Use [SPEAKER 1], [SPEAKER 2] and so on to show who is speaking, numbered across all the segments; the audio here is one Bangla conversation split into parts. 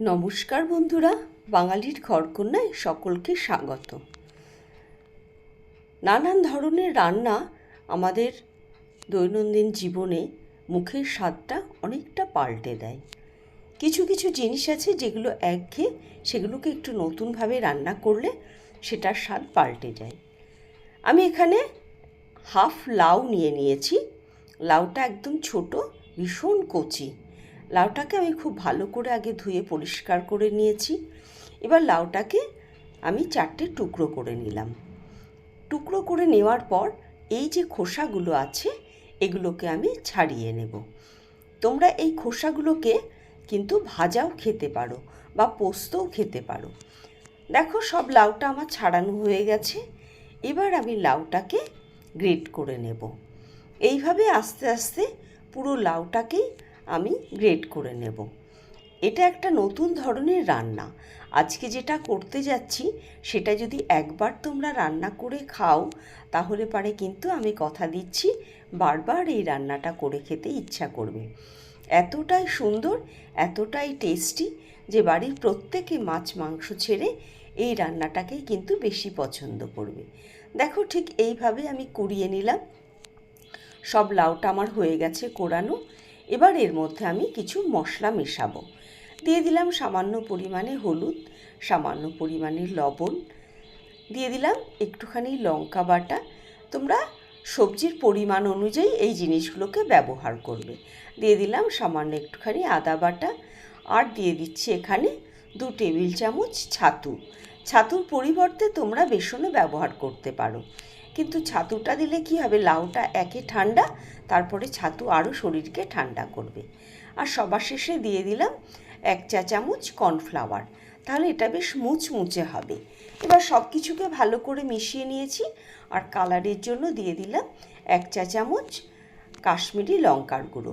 [SPEAKER 1] নমস্কার বন্ধুরা, বাঙালির ঘরকন্যায় সকলকে স্বাগত। নানান ধরনের রান্না আমাদের দৈনন্দিন জীবনে মুখের স্বাদটা অনেকটা পাল্টে দেয়। কিছু কিছু জিনিস আছে যেগুলো একঘেয়ে সেগুলোকে একটু নতুনভাবে রান্না করলে সেটার স্বাদ পাল্টে যায়। আমি এখানে হাফ লাউ নিয়ে নিয়েছি। লাউটা একদম ছোট, ভীষণ কচি। লাউটাকে আমি খুব ভালো করে আগে ধুয়ে পরিষ্কার করে নিয়েছি। এবার লাউটাকে আমি চারটে টুকরো করে নিলাম। টুকরো করে নেওয়ার পর এই যে খোসাগুলো আছে, এগুলোকে আমি ছাড়িয়ে নেব। তোমরা এই খোসাগুলোকে কিন্তু ভাজাও খেতে পারো বা পোস্তও খেতে পারো। দেখো সব লাউটা আমার ছাড়ানো হয়ে গেছে। এবার আমি লাউটাকে গ্রেট করে নেব। এইভাবে আস্তে আস্তে পুরো লাউটাকেই আমি গ্রেট করে নেব। এটা একটা নতুন ধরনের রান্না। আজকে যেটা করতে যাচ্ছি, সেটা যদি একবার তোমরা রান্না করে খাও, তাহলে পারে কিন্তু আমি কথা দিচ্ছি, বারবার এই রান্নাটা করে খেতে ইচ্ছা করবে। এতটাই সুন্দর, এতটাই টেস্টি যে বাড়ির প্রত্যেকে মাছ মাংস ছেড়ে এই রান্নাটাকেই কিন্তু বেশি পছন্দ করবে। দেখো ঠিক এইভাবে আমি কুড়িয়ে নিলাম। সব লাউটা আমার হয়ে গেছে কোরানো। এবার এর মধ্যে আমি কিছু মশলা মেশাবো। দিয়ে দিলাম সামান্য পরিমাণে হলুদ, সামান্য পরিমাণে লবণ। দিয়ে দিলাম একটুখানি লঙ্কা বাটা। তোমরা সবজির পরিমাণ অনুযায়ী এই জিনিসগুলোকে ব্যবহার করবে। দিয়ে দিলাম সামান্য একটুখানি আদা বাটা। আর দিয়ে দিচ্ছি এখানে দু টেবিল চামচ ছাতু। ছাতুর পরিবর্তে তোমরা বেসনও ব্যবহার করতে পারো। কিন্তু ছাতুটা দিলে কি হবে? লাউটা একে ঠান্ডা, তারপরে ছাতু আরও শরীরকে ঠান্ডা করবে। আর সবার শেষে দিয়ে দিলাম এক চা চামচ কর্নফ্লাওয়ার। তাহলে এটা বেশ মুচমুচে হবে। এবার সব কিছুকে ভালো করে মিশিয়ে নিয়েছি আর কালারের জন্য দিয়ে দিলাম এক চা চামচ কাশ্মীরি লঙ্কার গুঁড়ো।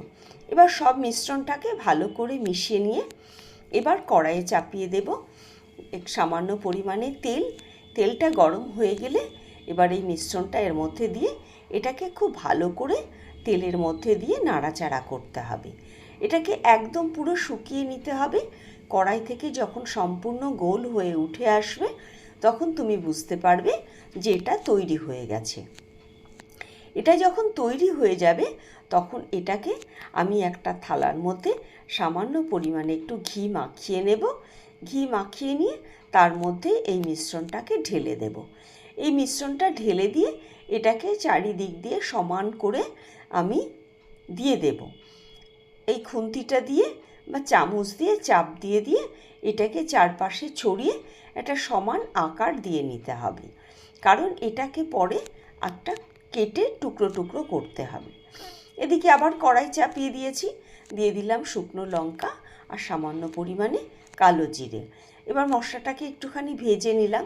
[SPEAKER 1] এবার সব মিশ্রণটাকে ভালো করে মিশিয়ে নিয়ে এবার কড়াইয়ে চাপিয়ে দেব। এক সামান্য পরিমাণে তেল। তেলটা গরম হয়ে গেলে এবার এই মিশ্রণটা এর মধ্যে দিয়ে এটাকে খুব ভালো করে তেলের মধ্যে দিয়ে নাড়াচাড়া করতে হবে। এটাকে একদম পুরো শুকিয়ে নিতে হবে। কড়াই থেকে যখন সম্পূর্ণ গোল হয়ে উঠে আসবে, তখন তুমি বুঝতে পারবে যে এটা তৈরি হয়ে গেছে। এটা যখন তৈরি হয়ে যাবে, তখন এটাকে আমি একটা থালার মধ্যে সামান্য পরিমাণে একটু ঘি মাখিয়ে নেব। ঘি মাখিয়ে নিয়ে তার মধ্যে এই মিশ্রণটাকে ঢেলে দেব। এই মিশ্রণটা ঢেলে দিয়ে এটাকে চারিদিক দিয়ে সমান করে আমি দিয়ে দেব। এই খুন্তিটা দিয়ে বা চামচ দিয়ে, চাপ দিয়ে দিয়ে এটাকে চারপাশে ছড়িয়ে একটা সমান আকার দিয়ে নিতে হবে। কারণ এটাকে পরে একটা কেটে টুকরো টুকরো করতে হবে। এদিকে আবার কড়াই চাপিয়ে দিয়েছি। দিয়ে দিলাম শুকনো লঙ্কা আর সামান্য পরিমাণে কালো জিরে। এবার মশলাটাকে একটুখানি ভেজে নিলাম।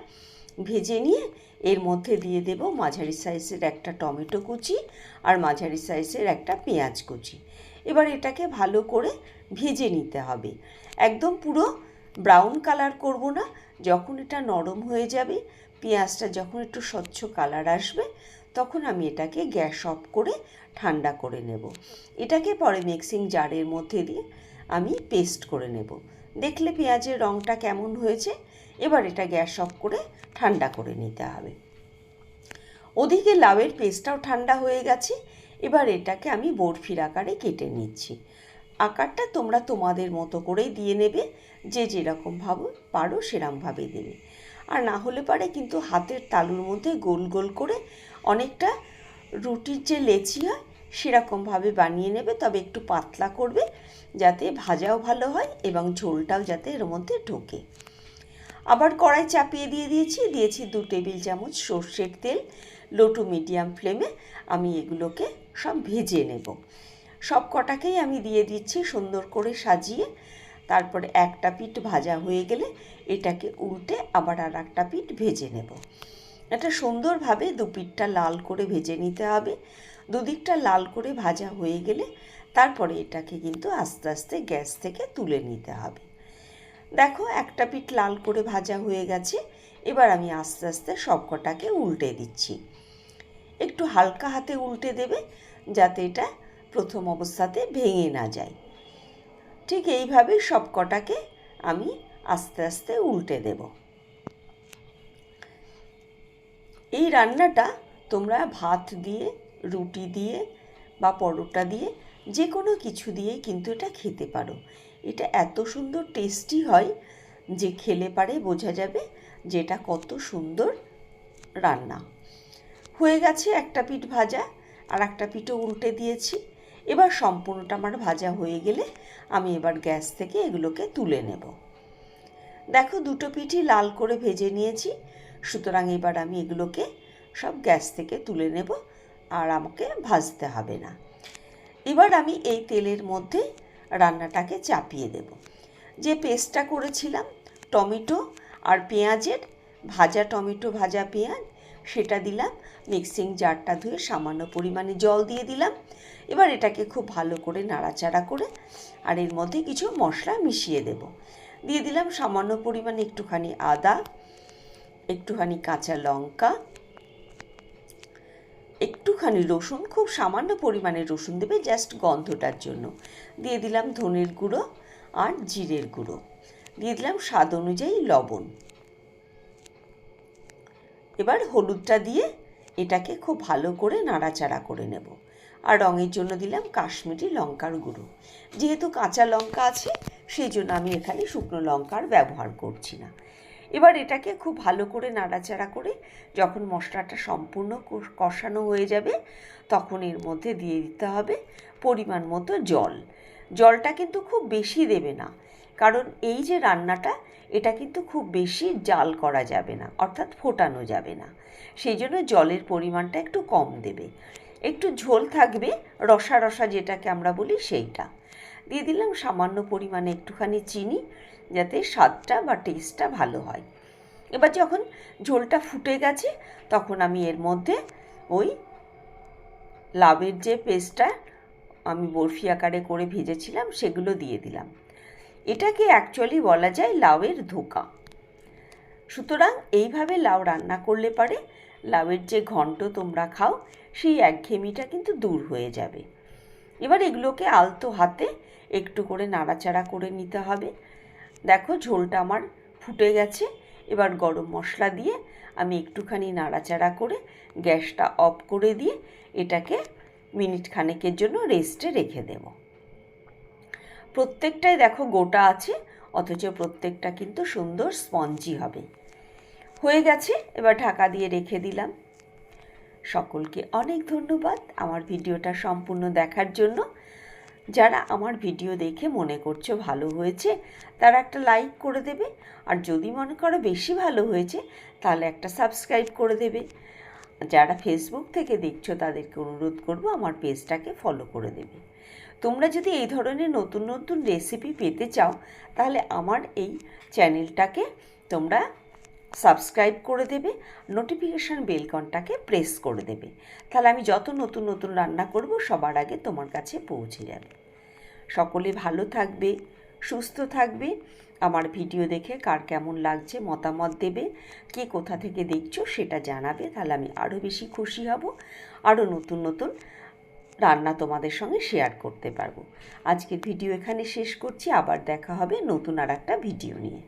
[SPEAKER 1] ভেজে নিয়ে এর মধ্যে দিয়ে দেব মাঝারি সাইজের একটা টমেটো কুচি আর মাঝারি সাইজের একটা পেঁয়াজ কুচি। এবার এটাকে ভালো করে ভেজে নিতে হবে। একদম পুরো ব্রাউন কালার করব না, যখন এটা নরম হয়ে যাবে, পেঁয়াজটা যখন একটু স্বচ্ছ কালার আসবে, তখন আমি এটাকে গ্যাস অফ করে ঠান্ডা করে নেব। এটাকে পরে মিক্সিং জারের মধ্যে দিয়ে আমি পেস্ট করে নেব। দেখলে পেঁয়াজের রঙটা কেমন হয়েছে? এবার এটা গ্যাস অফ করে ঠান্ডা করে নিতে হবে। ওদিকে লাউয়ের পেস্টটাও ঠান্ডা হয়ে গেছে, এবার এটাকে আমি বরফির আকারে কেটে নিচ্ছি। আকারটা তোমরা তোমাদের মতো করেই দিয়ে নেবে, যে যেরকমভাবে পারো সেরকমভাবে দেবে। আর না হলে পারে কিন্তু হাতের তালুর মধ্যে গোল গোল করে অনেকটা রুটির যে লেচি হয় সেরকমভাবে বানিয়ে নেবে, তবে একটু পাতলা করবে যাতে ভাজাও ভালো হয় এবং ঝোলটাও যাতে এর মধ্যে ঢোকে। আবার কড়াই চাপিয়ে দিয়ে দিয়েছি। দিয়েছি দু টেবিল চামচ সর্ষের তেল লো টু মিডিয়াম ফ্লেমে আমি এগুলোকে সব ভেজে নেব। সব কটাকেই আমি দিয়ে দিচ্ছি সুন্দর করে সাজিয়ে। তারপরে একটা পিঠ ভাজা হয়ে গেলে এটাকে উল্টে আবার আর একটা পিঠ ভেজে নেব। এটা সুন্দরভাবে দু পিঠটা লাল করে ভেজে নিতে হবে। দুদিকটা লাল করে ভাজা হয়ে গেলে তারপরে এটাকে কিন্তু আস্তে আস্তে গ্যাস থেকে তুলে নিতে হবে। দেখো, একটা পিঠ লাল করে ভাজা হয়ে গেছে। এবার আমি আস্তে আস্তে সব কটাকে উল্টে দিচ্ছি। একটু হালকা হাতে উল্টে দেবে যাতে এটা প্রথম অবস্থাতে ভেঙে না যায়। ঠিক এইভাবে সব কটাকে আমি আস্তে আস্তে উল্টে দেব। এই রান্নাটা তোমরা ভাত দিয়ে, রুটি দিয়ে বা পরোটা দিয়ে যে কোনো কিছু দিয়েই কিন্তু এটা খেতে পারো। এটা এত সুন্দর টেস্টি হয় যে খেলে পারে বোঝা যাবে যে এটা কত সুন্দর রান্না। হয়ে গেছে একটা পিঠ ভাজা আর একটা পিঠও উল্টে দিয়েছি। এবার সম্পূর্ণটা আমার ভাজা হয়ে গেলে আমি এবার গ্যাস থেকে এগুলোকে তুলে নেব। দেখো দুটো পিঠই লাল করে ভেজে নিয়েছি। সুতরাং এবার আমি এগুলোকে সব গ্যাস থেকে তুলে নেব আর আমাকে ভাজতে হবে না। এবার আমি এই তেলের মধ্যে রান্নাটাকে চাপিয়ে দেব। যে পেস্টটা করেছিলাম, টমেটো আর পেঁয়াজের ভাজা টমেটো ভাজা পেঁয়াজ, সেটা দিলাম, মিক্সিং জারটা ধুয়ে সামান্য পরিমাণে জল দিয়ে দিলাম। এবার এটাকে খুব ভালো করে নাড়াচাড়া করে আর এর মধ্যে কিছু মশলা মিশিয়ে দেব। দিয়ে দিলাম সামান্য পরিমাণে একটুখানি আদা, একটুখানি কাঁচা লঙ্কা একটুখানি রসুন, খুব সামান্য পরিমাণে রসুন দেবে জাস্ট গন্ধটার জন্য। দিয়ে দিলাম ধনের গুঁড়ো আর জিরের গুঁড়ো। দিয়ে দিলাম স্বাদ অনুযায়ী লবণ। এবার হলুদটা দিয়ে এটাকে খুব ভালো করে নাড়াচাড়া করে নেব। আর রঙের জন্য দিলাম কাশ্মীরি লঙ্কার গুঁড়ো। যেহেতু কাঁচা লঙ্কা আছে, সেই জন্য আমি এখানে শুকনো লঙ্কার ব্যবহার করছি না। এবার এটাকে খুব ভালো করে নাড়াচাড়া করে যখন মশলাটা সম্পূর্ণ কষানো হয়ে যাবে, তখন এর মধ্যে দিয়ে দিতে হবে পরিমাণ মতো জল। জলটা কিন্তু খুব বেশি দেবে না, কারণ এই যে রান্নাটা, এটা কিন্তু খুব বেশি জাল করা যাবে না, অর্থাৎ ফোটানো যাবে না। সেই জন্য জলের পরিমাণটা একটু কম দেবে। একটু ঝোল থাকবে, রসা রসা যেটাকে আমরা বলি সেইটা। দিয়ে দিলাম সামান্য পরিমাণে একটুখানি চিনি যাতে স্বাদটা বা টেস্টটা ভালো হয়। এবার যখন ঝোলটা ফুটে গেছে, তখন আমি এর মধ্যে ওই লাভের যে পেস্টটা আমি বরফি আকারে করে ভেজেছিলাম, সেগুলো দিয়ে দিলাম। এটাকে অ্যাকচুয়ালি বলা যায় লাউয়ের ধোকা। সুতরাং এইভাবে লাউ রান্না করলে পারে, লাউয়ের যে ঘন্ট তোমরা খাও, সেই একঘেয়েমিটা কিন্তু দূর হয়ে যাবে। এবার এগুলোকে আলতো হাতে একটু করে নাড়াচাড়া করে নিতে হবে। দেখো ঝোলটা আমার ফুটে গেছে। এবার গরম মশলা দিয়ে আমি একটুখানি নাড়াচাড়া করে গ্যাসটা অফ করে দিয়ে এটাকে মিনিট খানেকের জন্য রেস্টে রেখে দেব। প্রত্যেকটাই দেখো গোটা আছে, অথচ প্রত্যেকটা কিন্তু সুন্দর স্পঞ্জি হবে। হয়ে গেছে, এবার ঢাকা দিয়ে রেখে দিলাম। সকলকে অনেক ধন্যবাদ আমার ভিডিওটা সম্পূর্ণ দেখার জন্য। যারা আমার ভিডিও দেখে মনে করছ ভালো হয়েছে, তারা একটা লাইক করে দেবে। আর যদি মনে করো বেশি ভালো হয়েছে, তাহলে একটা সাবস্ক্রাইব করে দেবে। যারা ফেসবুক থেকে দেখছ, তাদেরকে অনুরোধ করব আমার পেজটাকে ফলো করে দেবে। তোমরা যদি এই ধরনের নতুন নতুন রেসিপি পেতে চাও, তাহলে আমার এই চ্যানেলটাকে তোমরা সাবস্ক্রাইব করে দেবে নোটিফিকেশান বেলকনটাকে প্রেস করে দেবে। তাহলে আমি যত নতুন নতুন রান্না করব, সবার আগে তোমার কাছে পৌঁছে যাবে। সকলে ভালো থাকবে, সুস্থ থাকবে। আমার ভিডিও দেখে কার কেমন লাগছে, মতামত দেবে, কে কোথা থেকে দেখছ সেটা জানাবে, তাহলে আমি আরও বেশি খুশি হব। আরও নতুন নতুন রান্না তোমাদের সঙ্গে শেয়ার করতে পারব। আজকের ভিডিও এখানে শেষ করছি, আবার দেখা হবে নতুন আর একটা ভিডিও নিয়ে।